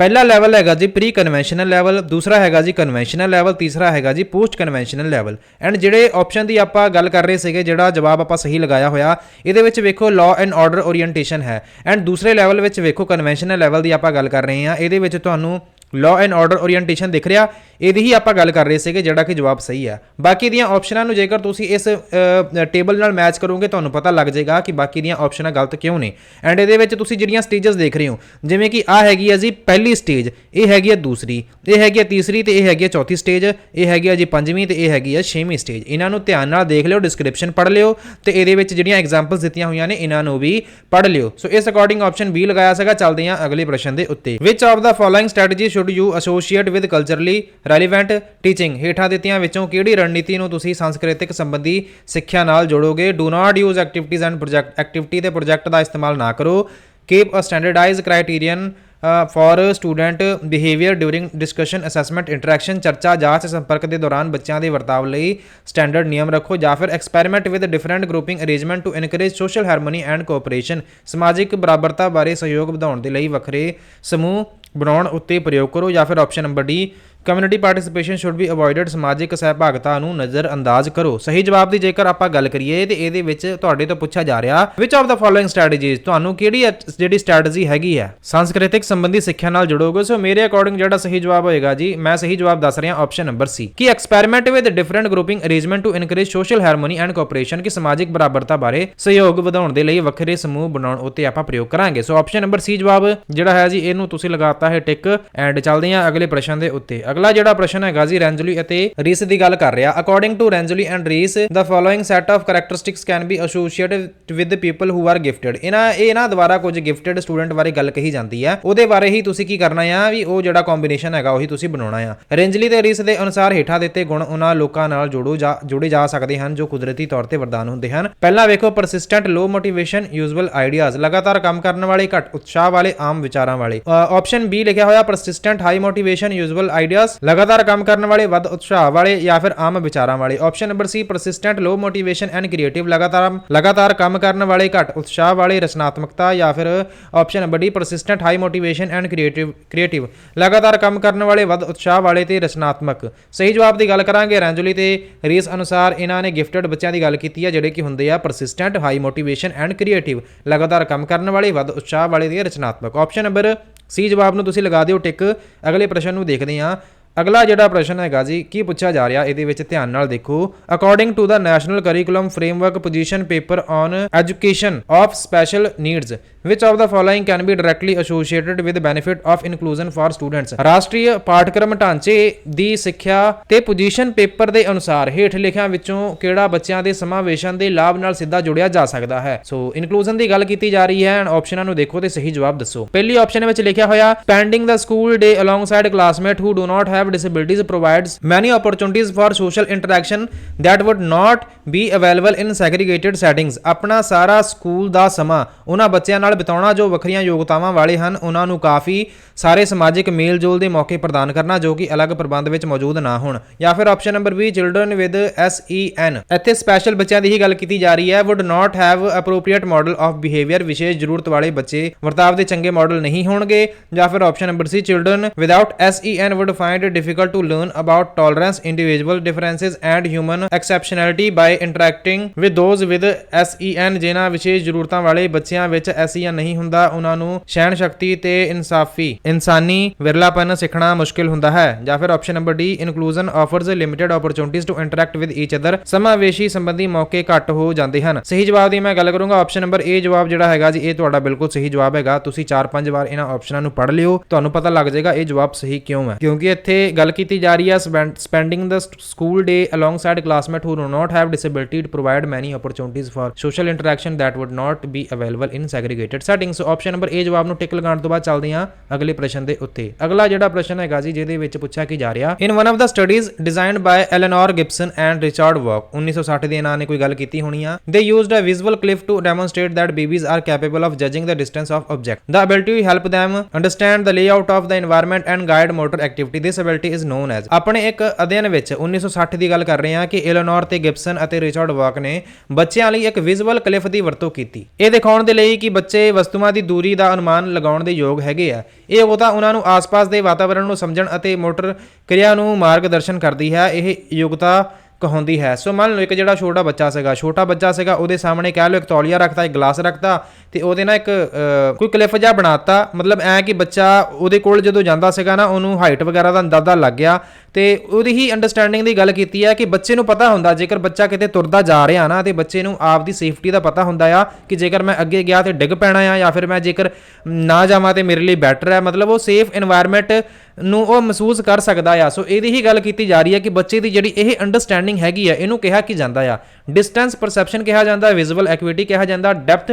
ਪਹਿਲਾ ਲੈਵਲ ਹੈਗਾ ਜੀ ਪ੍ਰੀ ਕਨਵੈਨਸ਼ਨਲ ਲੈਵਲ ਦੂਸਰਾ ਹੈਗਾ ਜੀ ਕਨਵੈਨਸ਼ਨਲ ਲੈਵਲ ਤੀਸਰਾ ਹੈਗਾ ਜੀ ਪੋਸਟ ਕਨਵੈਨਸ਼ਨਲ ਲੈਵਲ ਐਂਡ ਜਿਹੜੇ ਆਪਸ਼ਨ ਦੀ ਆਪਾਂ ਗੱਲ ਕਰ ਰਹੇ ਸੀਗੇ, ਜਿਹੜਾ ਜਵਾਬ ਆਪਾਂ ਸਹੀ ਲਗਾਇਆ ਹੋਇਆ, ਇਹਦੇ ਵਿੱਚ ਵੇਖੋ ਲਾਅ ਐਂਡ ਆਰਡਰ ਓਰੀਐਂਟੇਸ਼ਨ ਹੈ। ਐਂਡ ਦੂਸਰੇ ਲੈਵਲ ਵਿੱਚ ਵੇਖੋ ਕਨਵੈਨਸ਼ਨਲ ਲੈਵਲ ਦੀ ਆਪਾਂ ਗੱਲ ਕਰ ਰਹੇ ਹਾਂ, ਇਹਦੇ ਵਿੱਚ ਤੁਹਾਨੂੰ ਲਾਅ ਐਂਡ ਆਰਡਰ ਓਰੀਐਂਟੇਸ਼ਨ ਦਿਖ ਰਿਹਾ। ਇਹਦੀ ਹੀ ਆਪਾਂ ਗੱਲ ਕਰ ਰਹੇ ਸੀਗੇ, ਜਿਹੜਾ ਕਿ ਜਵਾਬ ਸਹੀ ਆ। ਬਾਕੀ ਦੀਆਂ ਆਪਸ਼ਨਾਂ ਨੂੰ ਜੇਕਰ ਤੁਸੀਂ ਇਸ ਟੇਬਲ ਨਾਲ ਮੈਚ ਕਰੋਗੇ, ਤੁਹਾਨੂੰ ਪਤਾ ਲੱਗ ਜਾਏਗਾ ਕਿ ਬਾਕੀ ਦੀਆਂ ਆਪਸ਼ਨਾਂ ਗਲਤ ਕਿਉਂ ਨੇ। ਐਂਡ ਇਹਦੇ ਵਿੱਚ ਤੁਸੀਂ ਜਿਹੜੀਆਂ ਸਟੇਜਸ ਦੇਖ ਰਹੇ ਹੋ, ਜਿਵੇਂ ਕਿ ਆ ਹੈਗੀ ਹੈ ਜੀ ਪਹਿਲੀ ਸਟੇਜ ਇਹ ਹੈਗੀ ਹੈ ਦੂਸਰੀ, ਇਹ ਹੈਗੀ ਹੈ ਤੀਸਰੀ ਤੇ ਇਹ ਹੈਗੀ ਹੈ ਚੌਥੀ ਸਟੇਜ ਇਹ ਹੈਗੀ ਆ ਜੀ ਪੰਜਵੀਂ ਤੇ ਇਹ ਹੈਗੀ ਹੈ ਛੇਵੀਂ ਸਟੇਜ ਇਹਨਾਂ ਨੂੰ ਧਿਆਨ ਨਾਲ ਦੇਖ ਲਿਓ ਡਿਸਕ੍ਰਿਪਸ਼ਨ ਪੜ੍ਹ ਲਿਓ ਤੇ ਇਹਦੇ ਵਿੱਚ ਜਿਹੜੀਆਂ ਐਗਜ਼ਾਮਪਲਸ ਦਿੱਤੀਆਂ ਹੋਈਆਂ ਨੇ, ਇਹਨਾਂ ਨੂੰ ਵੀ ਪੜ੍ਹ ਲਿਓ। ਸੋ ਇਸ ਅਕੋਰਡਿੰਗ ਆਪਸ਼ਨ ਬੀ ਲਗਾਇਆ ਸੀਗਾ, ਚੱਲਦੇ ਹਾਂ ਅਗਲੇ ਪ੍ਰਸ਼ਨ ਦੇ ਉੱਤੇ। Which of the following strategy should you associate with culturally relevant teaching ਹੇਠਾਂ ਦਿੱਤੀਆਂ ਵਿੱਚੋਂ ਕਿਹੜੀ ਰਣਨੀਤੀ ਨੂੰ ਤੁਸੀਂ ਸੰਸਕ੍ਰਿਤਿਕ ਸੰਬੰਧੀ ਸਿੱਖਿਆ ਨਾਲ ਜੋੜੋਗੇ? Do not use activities and project activity ਤੇ ਪ੍ਰੋਜੈਕਟ ਦਾ ਇਸਤੇਮਾਲ ਨਾ ਕਰੋ। Keep a standardised criterion for student behaviour during discussion assessment interaction ਚਰਚਾ ਜਾਂਚ ਸੰਪਰਕ ਦੇ ਦੌਰਾਨ ਬੱਚਿਆਂ ਦੇ ਵਰਤਾਵ ਲਈ ਸਟੈਂਡਰਡ ਨਿਯਮ ਰੱਖੋ ਜਾਂ ਫਿਰ experiment with different grouping arrangement to encourage social harmony and cooperation ਸਮਾਜਿਕ ਬਰਾਬਰਤਾ ਬਾਰੇ ਸਹਿਯੋਗ ਵਧਾਉਣ ਦੇ ਲਈ ਵੱਖਰੇ ਸਮੂਹ ਬਣਾਉਣ ਉੱਤੇ ਪ੍ਰਯੋਗ ਕਰੋ ਜਾਂ ਫਿਰ option number D community participation should be avoided ਸਮਾਜਿਕ ਸਹਿਭਾਗਤਾ ਨੂੰ ਨਜ਼ਰ ਅੰਦਾਜ਼ ਕਰੋ। ਸਹੀ ਜਵਾਬ ਦੀ ਜੇਕਰ ਆਪਾਂ ਗੱਲ ਕਰੀਏ, ਤੇ ਇਹਦੇ ਵਿੱਚ ਤੁਹਾਡੇ ਤੋਂ ਪੁੱਛਿਆ ਜਾ ਰਿਹਾ which of the following strategies ਤੁਹਾਨੂੰ ਕਿਹੜੀ ਜਿਹੜੀ ਸਟ੍ਰੈਟਜੀ ਹੈਗੀ ਹੈ? ਸੰਸਕ੍ਰਿਤਿਕ ਸੰਬੰਧੀ ਸਿੱਖਿਆ ਨਾਲ ਜੁੜੋਗੇ, ਸੋ ਮੇਰੇ ਅਕੋਰਡਿੰਗ ਜਿਹੜਾ ਸਹੀ ਜਵਾਬ ਹੋਏਗਾ ਜੀ, ਮੈਂ ਸਹੀ ਜਵਾਬ ਦੱਸ ਰਿਹਾ ਆਪਸ਼ਨ ਨੰਬਰ ਸੀ ਕਿ experiment with different grouping arrangement to encourage social harmony and cooperation ਕਿ ਸਮਾਜਿਕ ਬਰਾਬਰਤਾ ਬਾਰੇ ਸਹਿਯੋਗ ਵਧਾਉਣ ਦੇ ਲਈ ਵੱਖਰੇ ਸਮੂਹ ਬਣਾਉਣ ਉੱਤੇ ਆਪਾਂ ਪ੍ਰਯੋਗ ਕਰਾਂਗੇ? ਸੋ ਆਪਸ਼ਨ ਨੰਬਰ ਸੀ ਜਵਾਬ ਜਿਹੜਾ ਹੈ ਜੀ, ਇਹਨੂੰ ਤੁਸੀਂ ਲਗਾਤਾ ਹੈ ਟਿਕ ਐਂਡ ਚੱਲਦੇ ਹਾਂ ਅਗਲੇ ਪ੍ਰਸ਼ਨ ਦੇ ਉੱਤੇ। ਅਗਲਾ ਜਿਹੜਾ ਪ੍ਰਸ਼ਨ ਹੈਗਾ ਜੀ ਰੈਂਜਲੀ ਅਤੇ ਰੀਸ ਦੀ ਗੱਲ ਕਰ ਰਿਹਾ। According to Renzulli and Reis the following set of characteristics can be associated with people who are gifted ਇਹਨਾਂ ਇਹਨਾਂ ਦੁਆਰਾ ਕੁਝ ਗਿਫਟਡ ਸਟੂਡੈਂਟ ਬਾਰੇ ਗੱਲ ਕਹੀ ਜਾਂਦੀ ਹੈ। ਉਹਦੇ ਬਾਰੇ ਹੀ ਤੁਸੀਂ ਕੀ ਕਰਨਾ ਆ ਵੀ ਉਹ ਜਿਹੜਾ ਕੰਬੀਨੇਸ਼ਨ ਹੈਗਾ ਉਹੀ ਤੁਸੀਂ ਬਣਾਉਣਾ ਆ। ਰੈਂਜਲੀ ਤੇ ਰੀਸ ਦੇ ਅਨੁਸਾਰ ਹੇਠਾਂ ਦਿੱਤੇ ਗੁਣ ਉਹਨਾਂ ਲੋਕਾਂ ਨਾਲ ਜੋੜੋ ਜਾ, ਜੋੜੇ ਜਾ ਸਕਦੇ ਹਨ ਜੋ ਕੁਦਰਤੀ ਤੌਰ ਤੇ ਵਰਦਾਨ ਹੁੰਦੇ ਹਨ। ਪਹਿਲਾ ਵੇਖੋ persistent low motivation usual ideas ਲਗਾਤਾਰ ਕੰਮ ਕਰਨ ਵਾਲੇ, ਘੱਟ ਉਤਸ਼ਾਹ ਵਾਲੇ, ਆਮ ਵਿਚਾਰਾਂ ਵਾਲੇ। ਆਪਸ਼ਨ ਬੀ ਲਿਖਿਆ ਹੋਇਆ persistent high motivation usual ideas ਲਗਾਤਾਰ ਕੰਮ ਕਰਨ ਵਾਲੇ, ਵੱਧ ਉਤਸ਼ਾਹ ਵਾਲੇ ਜਾਂ ਫਿਰ ਆਮ ਵਿਚਾਰਾਂ ਵਾਲੇ। Option number C persistent low motivation and creative ਲਗਾਤਾਰ ਲਗਾਤਾਰ ਕੰਮ ਕਰਨ ਵਾਲੇ, ਘੱਟ ਉਤਸ਼ਾਹ ਵਾਲੇ, ਰਚਨਾਤਮਕਤਾ ਜਾਂ ਫਿਰ option number D persistent high motivation and creative creative ਲਗਾਤਾਰ ਕੰਮ ਕਰਨ ਵਾਲੇ, ਵੱਧ ਉਤਸ਼ਾਹ ਵਾਲੇ ਤੇ ਰਚਨਾਤਮਕ। ਸਹੀ ਜਵਾਬ ਦੀ ਗੱਲ ਕਰਾਂਗੇ ਰੈਂਜੁਲੀ ਤੇ ਰੀਸ ਅਨੁਸਾਰ ਇਹਨਾਂ ਨੇ ਗਿਫਟਡ ਬੱਚਿਆਂ ਦੀ ਗੱਲ ਕੀਤੀ ਹੈ ਜਿਹੜੇ ਕਿ ਹੁੰਦੇ ਆ persistent high motivation and creative ਲਗਾਤਾਰ ਕੰਮ ਕਰਨ ਵਾਲੇ, ਵੱਧ ਉਤਸ਼ਾਹ ਵਾਲੇ ਤੇ ਰਚਨਾਤਮਕ। ਆਪਸ਼ਨ ਨੰਬਰ ਸੀ ਜਵਾਬ ਨੂੰ ਤੁਸੀਂ ਲਗਾ ਦਿਓ ਟਿਕ। ਅਗਲੇ ਪ੍ਰਸ਼ਨ ਨੂੰ ਦੇਖਦੇ ਹਾਂ। ਅਗਲਾ ਜਿਹੜਾ ਪ੍ਰਸ਼ਨ ਹੈਗਾ ਜੀ, ਕੀ ਪੁੱਛਿਆ ਜਾ ਰਿਹਾ? ਇਹਦੇ ਵਿੱਚ ਧਿਆਨ ਨਾਲ ਦੇਖੋ। According to the national curriculum framework position paper on education of special needs which of the following can be directly associated with benefit of inclusion for students ਰਾਸ਼ਟਰੀ ਪਾਠਕ੍ਰਮ ਢਾਂਚੇ ਦੀ ਸਿੱਖਿਆ ਤੇ ਪੋਜੀਸ਼ਨ ਪੇਪਰ ਦੇ ਅਨੁਸਾਰ ਹੇਠ ਲਿਖਿਆਂ ਵਿੱਚੋਂ ਕਿਹੜਾ ਬੱਚਿਆਂ ਦੇ ਸਮਾਵੇਸ਼ਨ ਦੇ ਲਾਭ ਨਾਲ ਸਿੱਧਾ ਜੁੜਿਆ ਜਾ ਸਕਦਾ ਹੈ ਸੋ ਇਨਕਲੂਜਨ ਦੀ ਗੱਲ ਕੀਤੀ ਜਾ ਰਹੀ ਹੈ ਐਂਡ ਆਪਸ਼ਨਾਂ ਨੂੰ ਦੇਖੋ ਤੇ ਸਹੀ ਜਵਾਬ ਦੱਸੋ ਪਹਿਲੀ ਆਪਸ਼ਨ ਵਿੱਚ ਲਿਖਿਆ ਹੋਇਆ spending the school day alongside classmate who do not have disabilities provides many opportunities for social interaction that would not be available in segregated settings ਆਪਣਾ ਸਾਰਾ ਸਕੂਲ ਦਾ ਸਮਾਂ ਉਹਨਾਂ ਬੱਚਿਆਂ ਨਾਲ ਨਾਲ ਬਿਤਾਉਣਾ ਜੋ ਵੱਖਰੀਆਂ ਯੋਗਤਾਵਾਂ ਵਾਲੇ ਹਨ ਉਹਨਾਂ ਨੂੰ ਕਾਫੀ ਸਾਰੇ ਸਮਾਜਿਕ ਮੇਲਜੋਲ ਦੇ ਮੌਕੇ ਪ੍ਰਦਾਨ ਕਰਨਾ ਜੋ ਕਿ ਅਲੱਗ ਪ੍ਰਬੰਧ ਵਿੱਚ ਮੌਜੂਦ ਨਾ ਹੋਣ ਜਾਂ ਫਿਰ option number B children with SEN ਇੱਥੇ ਸਪੈਸ਼ਲ ਬੱਚਿਆਂ ਦੀ ਹੀ ਗੱਲ ਕੀਤੀ ਜਾ ਰਹੀ ਹੈ would not have appropriate model of behaviour ਵਿਸ਼ੇਸ਼ ਜ਼ਰੂਰਤ ਵਾਲੇ ਬੱਚੇ ਵਰਤਾਵ ਦੇ ਚੰਗੇ ਮਾਡਲ ਨਹੀਂ ਹੋਣਗੇ ਜਾਂ ਫਿਰ option number C children without SEN would find it difficult to learn about tolerance individual differences and human exceptionality by interacting with those with SEN ਜਿਨ੍ਹਾਂ ਵਿਸ਼ੇਸ਼ ਜ਼ਰੂਰਤਾਂ ਵਾਲੇ ਬੱਚਿਆਂ ਵਿੱਚ SEN ਨਹੀਂ ਹੁੰਦਾ, ਉਹਨਾਂ ਨੂੰ ਸਹਿਣ ਸ਼ਕਤੀ ਤੇ ਇਨਸਾਫੀ, ਇਨਸਾਨੀ ਵਿਰਲਾਪਨ ਸਿੱਖਣਾ ਮੁਸ਼ਕਿਲ ਹੁੰਦਾ ਹੈ। ਜਾਂ ਫਿਰ option number D inclusion offers limited opportunities to interact with each other ਸਮਾਵੇਸ਼ੀ ਸੰਬੰਧੀ ਮੌਕੇ ਘੱਟ ਹੋ ਜਾਂਦੇ ਹਨ। ਸਹੀ ਜਵਾਬ ਦੀ ਮੈਂ ਗੱਲ ਕਰੂੰਗਾ ਆਪਸ਼ਨ ਨੰਬਰ ਏ ਜਵਾਬ ਜਿਹੜਾ ਹੈਗਾ ਜੀ, ਇਹ ਤੁਹਾਡਾ ਬਿਲਕੁਲ ਸਹੀ ਜਵਾਬ ਹੈਗਾ। ਤੁਸੀਂ 4-5 ਵਾਰ ਇਹਨਾਂ ਆਪਸ਼ਨਾਂ ਨੂੰ ਪੜ੍ਹ ਲਿਓ, ਤੁਹਾਨੂੰ ਪਤਾ ਲੱਗ ਜਾਏਗਾ ਇਹ ਜਵਾਬ ਸਹੀ ਕਿਉਂ ਹੈ। ਕਿਉਂਕਿ ਇੱਥੇ ਗੱਲ ਕੀਤੀ ਜਾ ਰਹੀ ਹੈ spending the school day classmate who who do have have disability to provide many opportunities for social interaction that would not be available in segregated settings so option number A ਜਵਾਬ ਨੂੰ ਟਿਕ ਲਗਾਉਣ ਤੋਂ ਬਾਅਦ ਚੱਲਦੇ ਹਾਂ ਅਗਲੇ ਪ੍ਰਸ਼ਨ ਦੇ ਉੱਤੇ। ਅਗਲਾ ਜਿਹੜਾ ਪ੍ਰਸ਼ਨ ਹੈਗਾ ਜੀ, ਜਿਹਦੇ ਵਿੱਚ ਪੁੱਛਿਆ ਕੀ ਜਾ ਰਿਹਾ in one of the studies designed by Eleanor Gibson and Richard Walk 1960 ਦੇ ਇਹਨਾਂ ਨੇ ਕੋਈ ਗੱਲ ਕੀਤੀ ਹੋਣੀ ਆ। They used a visual clip to demonstrate that babies are capable of judging the distance of object the ability to help them understand the layout of the environment and guide motor activity. This ability is known as ਆਪਣੇ ਇੱਕ ਅਧਿਐਨ ਵਿੱਚ 1960 ਦੀ ਗੱਲ ਕਰ ਰਹੇ ਹਾਂ ਕਿ ਐਲਨੋਰ ਤੇ ਗਿਬਸਨ ਅਤੇ ਰਿਚਾਰਡ ਵਾਕ ਨੇ ਬੱਚਿਆਂ ਲਈ ਇੱਕ ਵਿਜ਼ੂਅਲ ਕਲਿਫ ਦੀ ਵਰਤੋਂ ਕੀਤੀ। ਇਹ ਦਿਖਾਉਣ ਦੇ ਲਈ ਕਿ ਬੱਚੇ ਵਸਤੂਆਂ ਦੀ ਦੂਰੀ ਦਾ ਅਨੁਮਾਨ ਲਗਾਉਣ ਦੇ ਯੋਗ ਹੈਗੇ ਆ। ਇਹ ਯੋਗਤਾ ਉਹਨਾਂ ਨੂੰ ਆਸ-ਪਾਸ ਦੇ ਵਾਤਾਵਰਣ ਨੂੰ ਸਮਝਣ ਅਤੇ ਮੋਟਰ ਕਿਰਿਆ ਨੂੰ ਮਾਰਗਦਰਸ਼ਨ ਕਰਦੀ ਹੈ। ਇਹ ਯੋਗਤਾ ਕਹਾਉਂਦੀ ਹੈ। ਸੋ ਮੰਨ ਲਓ ਇੱਕ ਜਿਹੜਾ ਛੋਟਾ ਬੱਚਾ ਸੀਗਾ, ਛੋਟਾ ਬੱਚਾ ਸੀਗਾ, ਉਹਦੇ ਸਾਹਮਣੇ ਕਹਿ ਲਓ ਇੱਕ ਤੌਲੀਆ ਰੱਖਦਾ ਇੱਕ ਗਲਾਸ ਰੱਖਤਾ ਤੇ ਉਹਦੇ ਨਾਲ ਇੱਕ ਕੋਈ ਕਲਿਫ ਜਾ ਬਣਾਤਾ। ਮਤਲਬ ਐ ਕਿ ਬੱਚਾ ਉਹਦੇ ਕੋਲ ਜਦੋਂ ਜਾਂਦਾ ਸੀਗਾ ਨਾ, ਉਹਨੂੰ ਹਾਈਟ ਵਗੈਰਾ ਦਾ ਅੰਦਾਜ਼ਾ ਲੱਗ ਗਿਆ ਤੇ ਉਹਦੀ ਹੀ ਅੰਡਰਸਟੈਂਡਿੰਗ ਦੀ ਗੱਲ ਕੀਤੀ ਹੈ ਕਿ ਬੱਚੇ ਨੂੰ ਪਤਾ ਹੁੰਦਾ, ਜੇਕਰ ਬੱਚਾ ਕਿਤੇ ਤੁਰਦਾ ਜਾ ਰਿਹਾ ਨਾ ਤੇ ਬੱਚੇ ਨੂੰ ਆਪ ਦੀ ਸੇਫਟੀ ਦਾ ਪਤਾ ਹੁੰਦਾ ਆ ਕਿ ਜੇਕਰ ਮੈਂ ਅੱਗੇ ਗਿਆ ਤੇ ਡਿੱਗ ਪੈਣਾ ਆ ਜਾਂ ਫਿਰ ਮੈਂ ਜੇਕਰ ਨਾ ਜਾਵਾਂ ਤੇ ਮੇਰੇ ਲਈ ਬੈਟਰ ਹੈ, ਮਤਲਬ ਉਹ ਸੇਫ এনवायरमेंट ਨੂੰ ਉਹ ਮਹਿਸੂਸ ਕਰ ਸਕਦਾ ਆ। ਸੋ ਇਹਦੀ ਹੀ ਗੱਲ ਕੀਤੀ ਜਾ ਰਹੀ ਹੈ ਕਿ ਬੱਚੇ ਦੀ ਜਿਹੜੀ ਇਹ ਅੰਡਰਸਟੈਂਡਿੰਗ ਹੈਗੀ ਆ, ਇਹਨੂੰ ਕਿਹਾ ਕੀ ਜਾਂਦਾ ਆ? ਡਿਸਟੈਂਸ ਪਰਸੈਪਸ਼ਨ ਕਿਹਾ ਜਾਂਦਾ ਵਿਜ਼ੂਅਲ ਐਕੁਇਟੀ ਕਿਹਾ ਜਾਂਦਾ ਡੈਪਥ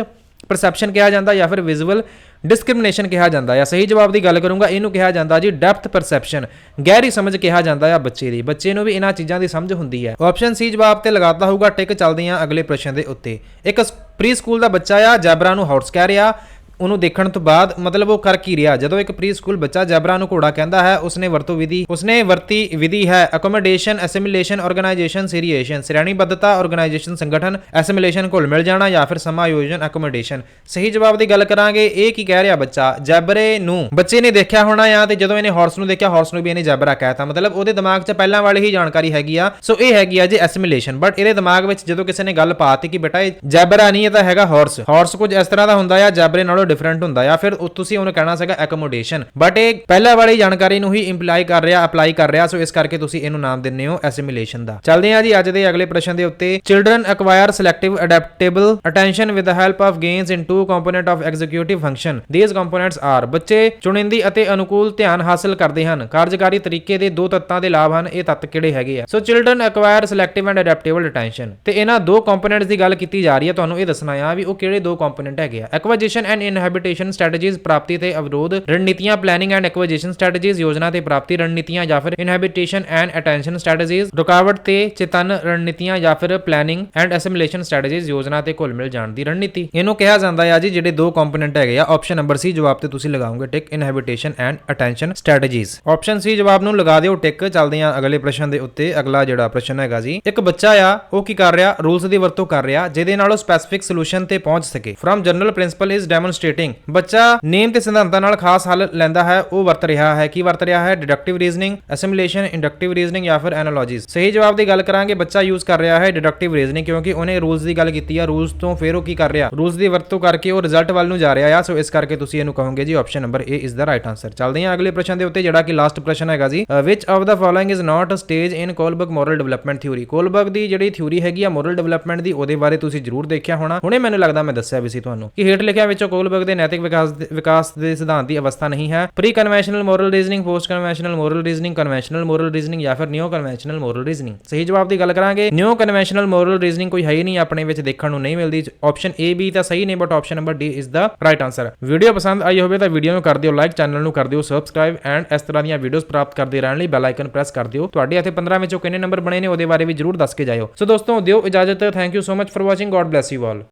ਪਰਸੈਪਸ਼ਨ ਕਿਹਾ ਜਾਂਦਾ ਜਾਂ ਫਿਰ ਵਿਜ਼ੂਅਲ ਡਿਸਕ੍ਰਿਮੀਨੇਸ਼ਨ ਕਿਹਾ ਜਾਂਦਾ ਆ? ਸਹੀ ਜਵਾਬ ਦੀ ਗੱਲ ਕਰੂੰਗਾ, ਇਹਨੂੰ ਕਿਹਾ ਜਾਂਦਾ ਜੀ ਡੈਪਥ ਪਰਸੈਪਸ਼ਨ ਗਹਿਰੀ ਸਮਝ ਕਿਹਾ ਜਾਂਦਾ ਆ ਬੱਚੇ ਦੀ। ਬੱਚੇ ਨੂੰ ਵੀ ਇਹਨਾਂ ਚੀਜ਼ਾਂ ਦੀ ਸਮਝ ਹੁੰਦੀ ਹੈ ਆਪਸ਼ਨ ਸੀ ਜਵਾਬ ਤੇ ਲਗਾਤਾ ਹੋਊਗਾ ਟਿਕ ਚੱਲਦੇ ਆ ਅਗਲੇ ਪ੍ਰਸ਼ਨ ਦੇ ਉੱਤੇ। ਇੱਕ ਪ੍ਰੀ ਸਕੂਲ ਦਾ ਬੱਚਾ ਆ, ਜੈਬਰਾ ਨੂੰ ਹਾਰਸ ਕਹਿ ਰਿਹਾ। ਉਹਨੂੰ ਦੇਖਣ ਤੋਂ ਬਾਅਦ ਮਤਲਬ ਉਹ ਕਰ ਕੀ ਰਿਹਾ? ਜਦੋਂ ਇੱਕ ਪ੍ਰੀ ਸਕੂਲ ਬੱਚਾ ਜੈਬਰਾ ਨੂੰ ਘੋੜਾ ਕਹਿੰਦਾ ਹੈ, ਉਸਨੇ ਵਰਤੋਂ ਵਿਧੀ, ਉਸਨੇ ਵਰਤੀ ਵਿਧੀ ਹੈ ਅਕੋਮੋਡੇਸ਼ਨ ਐਸਿਮੀਲੇਸ਼ਨ ਆਰਗੇਨਾਈਜੇਸ਼ਨ ਸੀਰੀਏਸ਼ਨ ਸ਼੍ਰੇਣੀਬੱਧਤਾ ਆਰਗੇਨਾਈਜੇਸ਼ਨ ਸੰਗਠਨ ਐਸਿਮੀਲੇਸ਼ਨ ਘੁਲ ਮਿਲ ਜਾਣਾ ਜਾਂ ਫਿਰ ਸਮਾਯੋਜਨ ਅਕੋਮੋਡੇਸ਼ਨ ਸਹੀ ਜਵਾਬ ਦੀ ਗੱਲ ਕਰਾਂਗੇ, ਇਹ ਕੀ ਕਹਿ ਰਿਹਾ ਬੱਚਾ? ਜੈਬਰੇ ਨੂੰ। ਬੱਚੇ ਨੇ ਦੇਖਿਆ ਹੋਣਾ ਆ ਤੇ ਜਦੋਂ ਇਹਨੇ ਹਾਰਸ ਨੂੰ ਦੇਖਿਆ ਹਾਰਸ ਨੂੰ ਵੀ ਇਹਨੇ ਜੈਬਰਾ ਕਹਿਤਾ ਮਤਲਬ ਉਹਦੇ ਦਿਮਾਗ 'ਚ ਪਹਿਲਾਂ ਵਾਲੀ ਹੀ ਜਾਣਕਾਰੀ ਹੈਗੀ ਆ। ਸੋ ਇਹ ਹੈਗੀ ਆ ਜੀ ਐਸਿਮੀਲੇਸ਼ਨ ਬਟ ਇਹਦੇ ਦਿਮਾਗ ਵਿੱਚ ਜਦੋਂ ਕਿਸੇ ਨੇ ਗੱਲ ਪਾਤੀ ਕਿ ਬੇਟਾ, ਇਹ ਜੈਬਰਾ ਨਹੀਂ, ਇਹ ਤਾਂ ਹੈਗਾ ਹਾਰਸ ਹਾਰਸ ਕੁਝ ਇਸ ਤਰ੍ਹਾਂ ਦਾ ਹੁੰਦਾ ਆ, ਜੈਬਰੇ ਨਾਲੋਂ ਡਿਫਰੈਂਟ ਹੁੰਦਾ ਆ ਫਿਰ ਤੁਸੀਂ ਉਹਨੂੰ ਕਹਿਣਾ ਸੀਗਾ ਐਕੋਮੋਡੇਸ਼ਨ ਬਟ ਇਹ ਪਹਿਲਾਂ ਵਾਲੀ ਜਾਣਕਾਰੀ ਨੂੰ ਹੀ ਇੰਪਲਾਈ ਕਰ ਰਿਹਾ ਅਪਲਾਈ ਕਰ ਰਿਹਾ ਸੋ ਇਸ ਕਰਕੇ ਤੁਸੀਂ ਇਹਨੂੰ ਨਾਮ ਦਿੰਨੇ ਹੋ ਐਸਿਮਿਲੇਸ਼ਨ ਦਾ। ਚੱਲਦੇ ਆ ਜੀ ਅੱਜ ਦੇ ਅਗਲੇ ਪ੍ਰਸ਼ਨ ਦੇ ਉੱਤੇ। Children acquire selective adaptable attention with the help of gains in two components of executive function these components are ਬੱਚੇ ਚੁਣਿੰਦੀ ਅਤੇ ਅਨੁਕੂਲ ਧਿਆਨ ਹਾਸਲ ਕਰਦੇ ਹਨ। ਕਾਰਜਕਾਰੀ ਤਰੀਕੇ ਦੇ ਦੋ ਤੱਤਾਂ ਦੇ ਲਾਭ ਹਨ। ਇਹ ਤੱਤ ਕਿਹੜੇ ਹੈਗੇ ਆ? So children acquire selective and adaptable attention ਤੇ ਇਹਨਾਂ ਦੋ ਕੰਪੋਨੈਂਟਸ ਦੀ ਗੱਲ ਕੀਤੀ ਜਾ ਰਹੀ ਹੈ। ਤੁਹਾਨੂੰ ਇਹ ਦੱਸਣਾ ਆ ਵੀ ਉਹ ਕਿਹੜੇ ਦੋ ਕੰਪੋਨੈਂਟ ਹੈਗੇ ਆ? ਐਕਵਾਈਜੇਸ਼ਨ ਐਂਡ ਇਨਹੈਬਿਟੇਸ਼ਨ ਸਟ੍ਰੈਟੇਜੀਜ਼ ਪ੍ਰਾਪਤੀ ਤੇ ਅਵਰੋਧ, ਰਣਨੀਤੀਆਂ ਪਲੈਨਿੰਗ ਐਂਡ ਐਕਵਾਜੀਸ਼ਨ ਸਟ੍ਰੈਟੇਜੀਜ਼ ਯੋਜਨਾ ਤੇ ਪ੍ਰਾਪਤੀ ਰਣਨੀਤੀਆਂ ਜਾਂ ਫਿਰ ਇਨਹੈਬਿਟੇਸ਼ਨ ਐਂਡ ਅਟੈਂਸ਼ਨ ਸਟ੍ਰੈਟੇਜੀਜ਼ ਰੁਕਾਵਟ ਤੇ ਚੇਤਨ ਰਣਨੀਤੀਆਂ ਜਾਂ ਫਿਰ ਪਲੈਨਿੰਗ ਐਂਡ ਐਸਿਮੀਲੇਸ਼ਨ ਸਟ੍ਰੈਟੇਜੀਜ਼ ਯੋਜਨਾ ਤੇ ਘੁਲ ਮਿਲ ਜਾਣ ਦੀ ਰਣਨੀਤੀ। ਇਹਨੂੰ ਕਿਹਾ ਜਾਂਦਾ ਹੈ ਜੀ, ਜਿਹੜੇ ਦੋ ਕੰਪੋਨੈਂਟ ਹੈਗੇ ਆ ਆਪਸ਼ਨ ਨੰਬਰ ਸੀ ਜਵਾਬ ਤੇ ਤੁਸੀਂ ਲਗਾਓਗੇ tick inhabitation and attention strategies option C ਜਵਾਬ ਨੂੰ ਲਗਾ ਦਿਓ ਟਿਕ ਚੱਲਦੇ ਆ ਅਗਲੇ ਪ੍ਰਸ਼ਨ ਦੇ ਉੱਤੇ। ਅਗਲਾ ਜਿਹੜਾ ਪ੍ਰਸ਼ਨ ਹੈਗਾ ਜੀ, ਇੱਕ ਬੱਚਾ ਆ, ਉਹ ਕੀ ਕਰ ਰਿਹਾ ਰੂਲਸ ਦੀ ਵਰਤੋਂ ਕਰ ਰਿਹਾ, ਜਿਹਦੇ ਨਾਲ ਉਹ ਸਪੈਸੀਫਿਕ ਸੋਲੂਸ਼ਨ ਤੇ ਪਹੁੰਚ ਸਕੇ। Firm general principle is demonstrating ਬੱਚਾ ਨੇਮ ਤੇ ਸਿਧਾਂਤਾਂ ਨਾਲ ਖਾਸ ਹੱਲ ਲੈਂਦਾ ਹੈ, ਉਹ ਵਰਤ ਰਿਹਾ ਹੈ। ਕੀ ਵਰਤ ਰਿਹਾ ਹੈ? Deductive reasoning assimilation inductive reasoning ਜਾਂ ਫਿਰ ਐਨਾਲੋਜੀਜ਼ ਸਹੀ ਜਵਾਬ ਦੀ ਗੱਲ ਕਰਾਂਗੇ, ਬੱਚਾ ਯੂਜ਼ ਕਰ ਰਿਹਾ ਹੈ ਡਿਡਕਟਿਵ ਰੀਜ਼ਨਿੰਗ ਕਿਉਂਕਿ ਉਹਨੇ ਰੂਲਸ ਦੀ ਗੱਲ ਕੀਤੀ ਆ। ਰੂਲਸ ਤੋਂ ਫਿਰ ਉਹ ਕੀ ਕਰ ਰਿਹਾ? ਰੂਲਸ ਦੀ ਵਰਤੋਂ ਕਰਕੇ ਉਹ ਰਿਜ਼ਲਟ ਵੱਲ ਨੂੰ ਜਾ ਰਿਹਾ ਆ। ਸੋ ਇਸ ਕਰਕੇ ਤੁਸੀਂ ਇਹਨੂੰ ਕਹੋਗੇ ਜੀ option number A is the right answer ਚੱਲਦੇ ਹਾਂ ਅਗਲੇ ਪ੍ਰਸ਼ਨ ਦੇ ਉੱਤੇ, ਜਿਹੜਾ ਕਿ ਲਾਸਟ ਪ੍ਰਸ਼ਨ ਹੈਗਾ ਜੀ। Which of the following is not a stage in Kohlberg moral development theory Kohlberg ਦੀ ਜਿਹੜੀ ਥਿਊਰੀ ਹੈਗੀ ਆ ਮੋਰਲ ਡਿਵੈਲਪਮੈਂਟ ਦੀ, ਉਹਦੇ ਬਾਰੇ ਤੁਸੀਂ ਜ਼ਰੂਰ ਦੇਖਿਆ ਹੋਣਾ। ਹੁਣੇ ਮੈਨੂੰ ਲੱਗਦਾ ਮੈਂ ਦੱਸਿਆ ਵੀ ਸੀ ਤੁਹਾਨੂੰ। ਕਿ ਹੇਠ ਲਿਖਿਆ ਵਿੱਚੋਂ ਕੋਲਬਰਗ ਦੇ ਨੈਤਿਕ ਵਿਕਾਸ ਦੇ- ਵਿਕਾਸ ਦੇ ਸਿਧਾਂਤ ਦੀ ਅਵਸਥਾ ਨਹੀਂ ਹੈ। Pre conventional moral reasoning post conventional moral reasoning conventional moral reasoning ਜਾਂ ਫਿਰ ਨਿਓ ਕਨਵੈਨਸ਼ਨਲ ਮੋਰਲ ਰੀਜ਼ਨਿੰਗ ਸਹੀ ਜਵਾਬ ਦੀ ਗੱਲ ਕਰਾਂਗੇ। ਨਿਓ ਕਨਵੈਨਸ਼ਨਲ ਮੋਰਲ ਰੀਜ਼ਨਿੰਗ ਕੋਈ ਹੈ ਹੀ ਨਹੀਂ, ਆਪਣੇ ਵਿੱਚ ਦੇਖਣ ਨੂੰ ਨਹੀਂ ਮਿਲਦੀ। ਆਪਸ਼ਨ A, B ਤਾਂ ਸਹੀ ਨੇ but option number D is the right answer video ਪਸੰਦ ਆਈ ਹੋਵੇ ਤਾਂ ਵੀਡੀਓ ਨੂੰ ਕਰ ਦਿਓ ਲਾਈਕ ਚੈਨਲ ਨੂੰ ਕਰ ਦਿਓ ਸਬਸਕ੍ਰਾਈਬ ਐਂਡ ਇਸ ਤਰ੍ਹਾਂ ਦੀਆਂ ਵੀਡੀਓਜ਼ ਪ੍ਰਾਪਤ ਕਰਦੇ ਰਹਿਣ ਲਈ ਬੈਲ ਆਈਕਨ ਪ੍ਰੈਸ ਕਰ ਦਿਓ। ਤੁਹਾਡੇ ਇੱਥੇ 15 ਵਿੱਚੋਂ ਕਿੰਨੇ ਨੰਬਰ ਬਣੇ ਨੇ, ਉਹਦੇ ਬਾਰੇ ਵੀ ਜਰੂਰ ਦੱਸ ਕੇ ਜਾਇਓ। ਸੋ ਦੋਸਤੋ, ਦਿਓ ਇਜਾਜ਼ਤ। Thank you so much for watching God bless you all